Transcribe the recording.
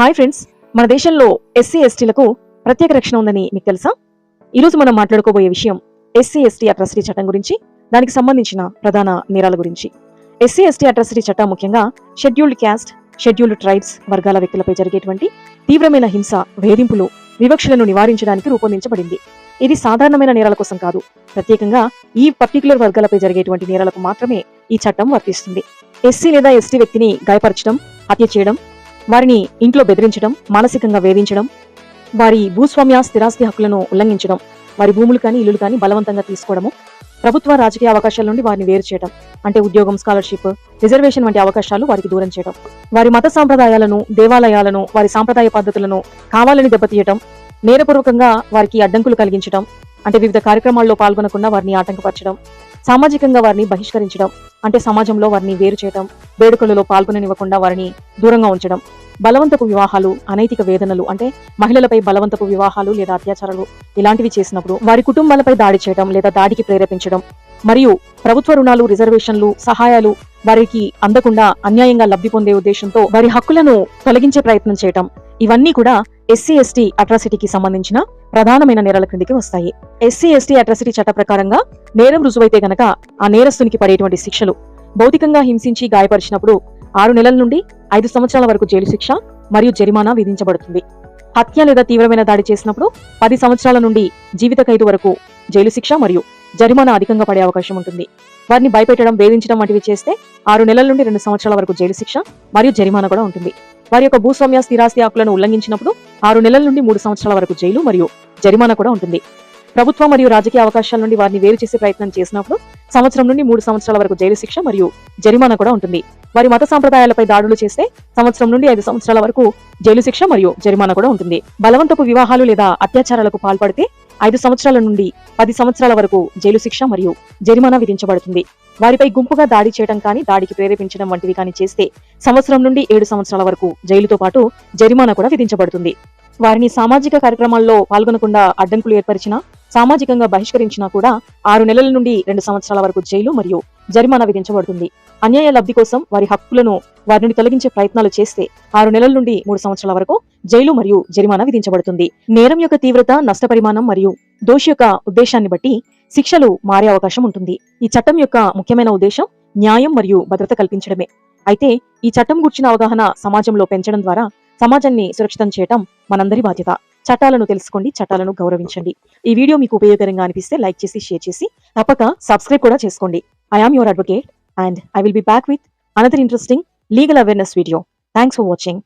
Hi friends మన దేశంలో SC ఎస్టీలకు ప్రత్యేక రక్షణ ఉందని మీకు తెలుసా? ఈరోజు మనం మాట్లాడుకోబోయే విషయం ఎస్సీ ఎస్టీ అట్రాసిటీ చట్టం గురించి దానికి సంబంధించిన ప్రధాన నేరాల గురించి. ఎస్సీ ఎస్టీ అట్రాసిటీ చట్టం ముఖ్యంగా షెడ్యూల్డ్ క్యాస్ట్ షెడ్యూల్డ్ ట్రైబ్స్ వర్గాల వ్యక్తులపై జరిగేటువంటి తీవ్రమైన హింస వేధింపులు వివక్షలను నివారించడానికి రూపొందించబడింది. ఇది సాధారణమైన నేరాల కోసం కాదు. ప్రత్యేకంగా ఈ పర్టికులర్ వర్గాలపై జరిగేటువంటి నేరాలకు మాత్రమే ఈ చట్టం వర్తిస్తుంది. ఎస్సీ లేదా ఎస్టీ వ్యక్తిని గాయపరచడం హత్య చేయడం వారిని ఇంట్లో బెదిరించడం మానసికంగా వేధించడం వారి భూస్వామ్య స్థిరాస్తి హక్కులను ఉల్లంఘించడం వారి భూములు కానీ ఇల్లులు కానీ బలవంతంగా తీసుకోవడము ప్రభుత్వ రాజకీయ అవకాశాల నుండి వారిని వేరు చేయడం అంటే ఉద్యోగం స్కాలర్షిప్ రిజర్వేషన్ వంటి అవకాశాలు వారికి దూరం చేయడం వారి మత సాంప్రదాయాలను దేవాలయాలను వారి సాంప్రదాయ పద్ధతులను కావాలని దెబ్బతీయటం నేరపూర్వకంగా వారికి అడ్డంకులు కలిగించడం అంటే వివిధ కార్యక్రమాల్లో పాల్గొనకుండా వారిని ఆటంకపరచడం సామాజికంగా వారిని బహిష్కరించడం అంటే సమాజంలో వారిని వేరు చేయడం వేడుకలలో పాల్గొననివ్వకుండా వారిని దూరంగా ఉంచడం బలవంతపు వివాహాలు అనైతిక వేదనలు అంటే మహిళలపై బలవంతపు వివాహాలు లేదా అత్యాచారాలు ఇలాంటివి చేసినప్పుడు వారి కుటుంబాలపై దాడి చేయడం లేదా దాడికి ప్రేరేపించడం మరియు ప్రభుత్వ రుణాలు రిజర్వేషన్లు సహాయాలు వారికి అందకుండా అన్యాయంగా లబ్ధి పొందే ఉద్దేశంతో వారి హక్కులను తొలగించే ప్రయత్నం చేయటం. ఇవన్నీ కూడా ఎస్సీ ఎస్టీ అట్రాసిటీకి సంబంధించిన ప్రధానమైన నేరాల క్రిందికి వస్తాయి. ఎస్సీ ఎస్టీ అట్రాసిటీ చట్ట ప్రకారంగా నేరం రుజువైతే గనక ఆ నేరస్తునికి పడేటువంటి శిక్షలు భౌతికంగా హింసించి గాయపరిచినప్పుడు ఆరు నెలల నుండి ఐదు సంవత్సరాల వరకు జైలు శిక్ష మరియు జరిమానా విధించబడుతుంది. హత్య లేదా తీవ్రమైన దాడి చేసినప్పుడు పది సంవత్సరాల నుండి జీవిత ఖైదు వరకు జైలు శిక్ష మరియు జరిమానా అధికంగా పడే అవకాశం ఉంటుంది. వారిని భయపెట్టడం వేధించడం వంటివి చేస్తే ఆరు నెలల నుండి రెండు సంవత్సరాల వరకు జైలు శిక్ష మరియు జరిమానా కూడా ఉంటుంది. వారి యొక్క భూస్వామ్య స్థిరాస్తి హక్కులను ఉల్లంఘించినప్పుడు ఆరు నెలల నుండి మూడు సంవత్సరాల వరకు జైలు మరియు జరిమానా కూడా ఉంటుంది. ప్రభుత్వం మరియు రాజకీయ అవకాశాల నుండి వారిని వేరు చేసే ప్రయత్నం చేసినప్పుడు సంవత్సరం నుండి మూడు సంవత్సరాల వరకు జైలు శిక్ష మరియు జరిమానా కూడా ఉంటుంది. వారి మత సాంప్రదాయాలపై దాడులు చేస్తే సంవత్సరం నుండి ఐదు సంవత్సరాల వరకు జైలు శిక్ష మరియు జరిమానా కూడా ఉంటుంది. బలవంతపు వివాహాలు లేదా అత్యాచారాలకు పాల్పడితే ఐదు సంవత్సరాల నుండి పది సంవత్సరాల వరకు జైలు శిక్ష మరియు జరిమానా విధించబడుతుంది. వారిపై గుంపుగా దాడి చేయడం కానీ దాడికి ప్రేరేపించడం వంటివి కానీ చేస్తే సంవత్సరం నుండి ఏడు సంవత్సరాల వరకు జైలుతో పాటు జరిమానా కూడా విధించబడుతుంది. వారిని సామాజిక కార్యక్రమాల్లో పాల్గొనకుండా అడ్డంకులు ఏర్పరిచినా సామాజికంగా బహిష్కరించినా కూడా ఆరు నెలల నుండి రెండు సంవత్సరాల వరకు జైలు మరియు జరిమానా విధించబడుతుంది. అన్యాయ లబ్ధి కోసం వారి హక్కులను వారి నుండి తొలగించే ప్రయత్నాలు చేస్తే ఆరు నెలల నుండి మూడు సంవత్సరాల వరకు జైలు మరియు జరిమానా విధించబడుతుంది. నేరం యొక్క తీవ్రత నష్టపరిమాణం మరియు దోషి యొక్క ఉద్దేశాన్ని బట్టి శిక్షలు మారే అవకాశం ఉంటుంది. ఈ చట్టం యొక్క ముఖ్యమైన ఉద్దేశం న్యాయం మరియు భద్రత కల్పించడమే. అయితే ఈ చట్టం గుర్చిన అవగాహన సమాజంలో పెంచడం ద్వారా సమాజాన్ని సురక్షితం చేయటం మనందరి బాధ్యత. చట్టాలను తెలుసుకోండి చట్టాలను గౌరవించండి. ఈ వీడియో మీకు ఉపయోగకరంగా అనిపిస్తే లైక్ చేసి షేర్ చేసి తప్పక సబ్స్క్రైబ్ కూడా చేసుకోండి. I am your advocate and I will be back with another interesting legal awareness video thanks for watching